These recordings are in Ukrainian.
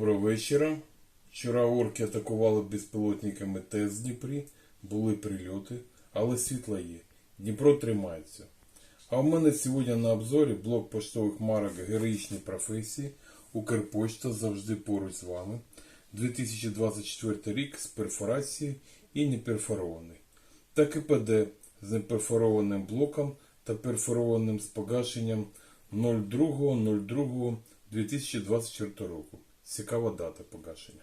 Доброго вечора. Вчора орки атакували безпілотниками ТЕС в Дніпрі, були прильоти, але світло є. Дніпро тримається. А в мене сьогодні на обзорі блок поштових марок Героїчні професії. Укрпочта завжди поруч з вами. 2024 рік з перфорацією і неперфорований. Та КПД з неперфорованим блоком та перфорованим з погашенням 02.02.2024 року. Цікава дата погашення.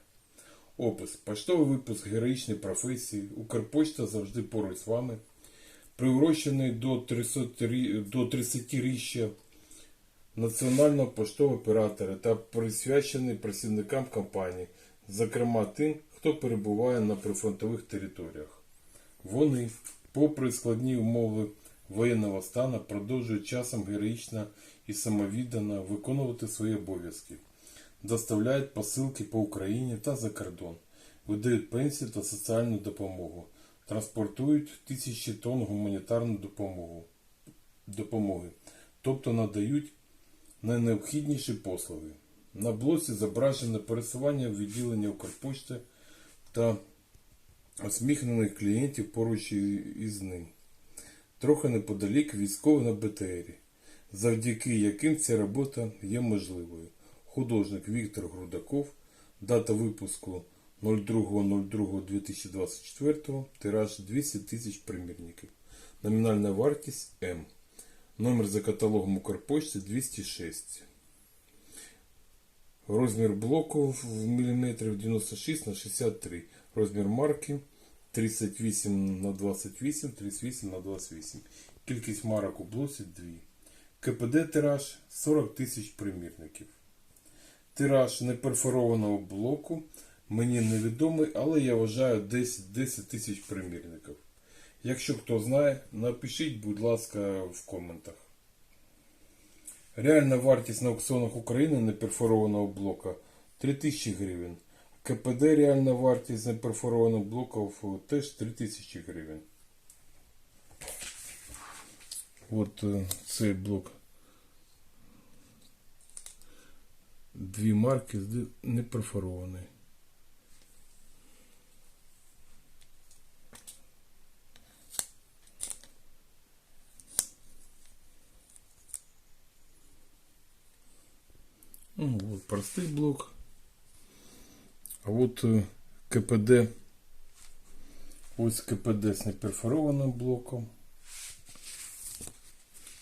Опис. Поштовий випуск героїчної професії. Укрпочта завжди поруч з вами. Приурочений до 300 до 30-річчя національного поштового оператора та присвячений працівникам компанії, зокрема тим, хто перебуває на прифронтових територіях. Вони, попри складні умови воєнного стану, продовжують часом героїчно і самовіддано виконувати свої обов'язки, доставляють посилки по Україні та за кордон, видають пенсії та соціальну допомогу, транспортують тисячі тонн гуманітарну допомогу, допомоги, тобто надають найнеобхідніші послуги. На блоці зображено пересування відділення Укрпошти та усміхнених клієнтів поруч із ним. Трохи неподалік військовий на БТРі, завдяки яким ця робота є можливою. Художник Віктор Грудаков, дата випуску 02.02.2024, тираж 200 тисяч примірників. Номінальна вартість М. Номер за каталогом Укрпочти 206. Розмір блоку в міліметрів 96 на 63. Розмір марки 38 на 28, 38 на 28. Кількість марок у блоці 2. КПД тираж 40 тисяч примірників. Тираж неперфорованого блоку мені невідомий, але я вважаю десь 10 тисяч примірників. Якщо хто знає, напишіть, будь ласка, в коментах. Реальна вартість на аукціонах України неперфорованого блока 3000 гривень. КПД реальна вартість неперфорованих блоків теж 3000 гривень. От е, цей блок. Дві марки не перфорований. Ну, вот простий блок. А от е, КПД. Ось КПД з неперфорованим блоком.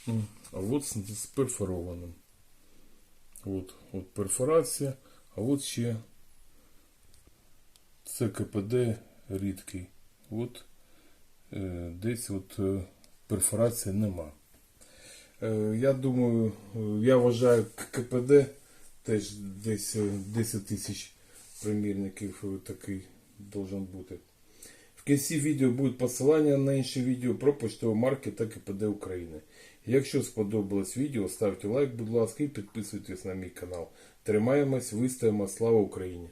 Ну, А от з з перфорованим. От, от перфорація, а от ще це КПД рідкий. От е, десь от е, перфорації нема. Е, я думаю, е, я вважаю КПД теж десь е, 10 тисяч примірників е, такий должен бути. Кінці відео буде посилання на інші відео про почтові марки та КПД України. Якщо сподобалось відео, ставте лайк, будь ласка, і підписуйтесь на мій канал. Тримаємось, вистоїмо, слава Україні!